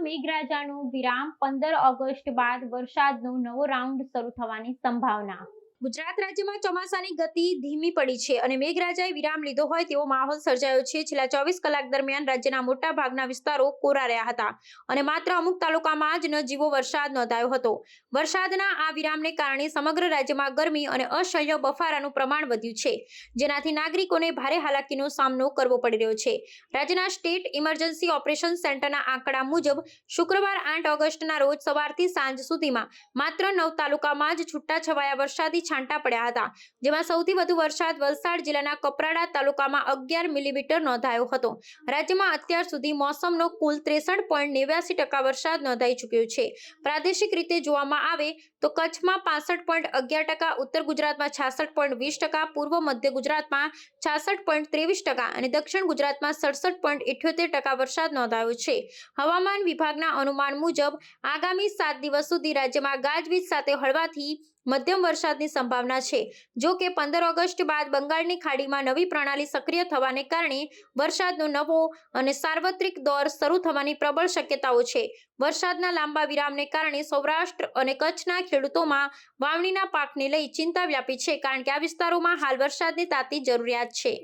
મેઘરાજાનો વિરામ પંદર ઓગસ્ટ બાદ વરસાદનો નવો રાઉન્ડ શરૂ થવાની સંભાવના ગુજરાત રાજ્યમાં ચોમાસાની ગતિ ધીમી પડી છે અને મેઘરાજાએ વિરામ લીધો હોય તેવો માહોલ સર્જાયો છે. છેલ્લા ચોવીસ કલાક દરમિયાન રાજ્યના મોટા ભાગના વિસ્તારો કોરા રહ્યા હતા અને માત્ર અમુક તાલુકામાં જ નજીવો વરસાદ નોંધાયો હતો. વરસાદના આ વિરામને કારણે સમગ્ર રાજ્યમાં ગરમી અને અસહ્ય બફારાનું પ્રમાણ વધ્યું છે, જેનાથી નાગરિકોને ભારે હાલાકીનો સામનો કરવો પડી રહ્યો છે. રાજ્યના સ્ટેટ ઇમરજન્સી ઓપરેશન સેન્ટરના આંકડા મુજબ, શુક્રવાર આઠ ઓગસ્ટના રોજ સવારથી સાંજ સુધીમાં માત્ર નવ તાલુકામાં જ છૂટાછવાયા વરસાદી છાંટા પડ્યા હતા. જેમાં સૌથી વધુ વરસાદ વલસાડ જિલ્લાના કપરાડા તાલુકામાં અગિયાર મિલીમીટર નોંધાયો હતો. રાજ્યમાં અત્યાર સુધી મોસમનો કુલ ત્રેસઠ પોઈન્ટ નેવ્યાસી ટકા વરસાદ નોંધાઈ ચૂક્યો છે. પ્રાદેશિક રીતે જોવામાં આવે તો કચ્છમાં પાસઠ પોઈન્ટ અગિયાર ટકા, ઉત્તર ગુજરાતમાં છાસઠ પોઈન્ટ વીસ ટકા, પૂર્વ મધ્ય ગુજરાતમાં છાસઠ પોઈન્ટ ત્રેવીસ ટકા અને દક્ષિણ ગુજરાતમાં સડસઠ પોઈન્ટ ઇઠ્યોતેર ટકા વરસાદ નોંધાયો છે. હવામાન વિભાગના અનુમાન મુજબ આગામી સાત દિવસ સુધી રાજ્યમાં ગાજવીજ સાથે હળવાથી મધ્યમ વરસાદની સંભાવના છે. જો કે પંદર ઓગસ્ટ બાદ બંગાળની ખાડીમાં નવી પ્રણાલી સક્રિય થવાને કારણે વરસાદનો નવો અને સાર્વત્રિક દોર શરૂ થવાની પ્રબળ શક્યતાઓ છે. વરસાદના લાંબા વિરામને કારણે સૌરાષ્ટ્ર અને કચ્છના ખેડૂતોમાં વાવણીના પાકને લઈ ચિંતા વ્યાપી છે, કારણ કે આ વિસ્તારોમાં હાલ વરસાદની તાતી જરૂરિયાત છે.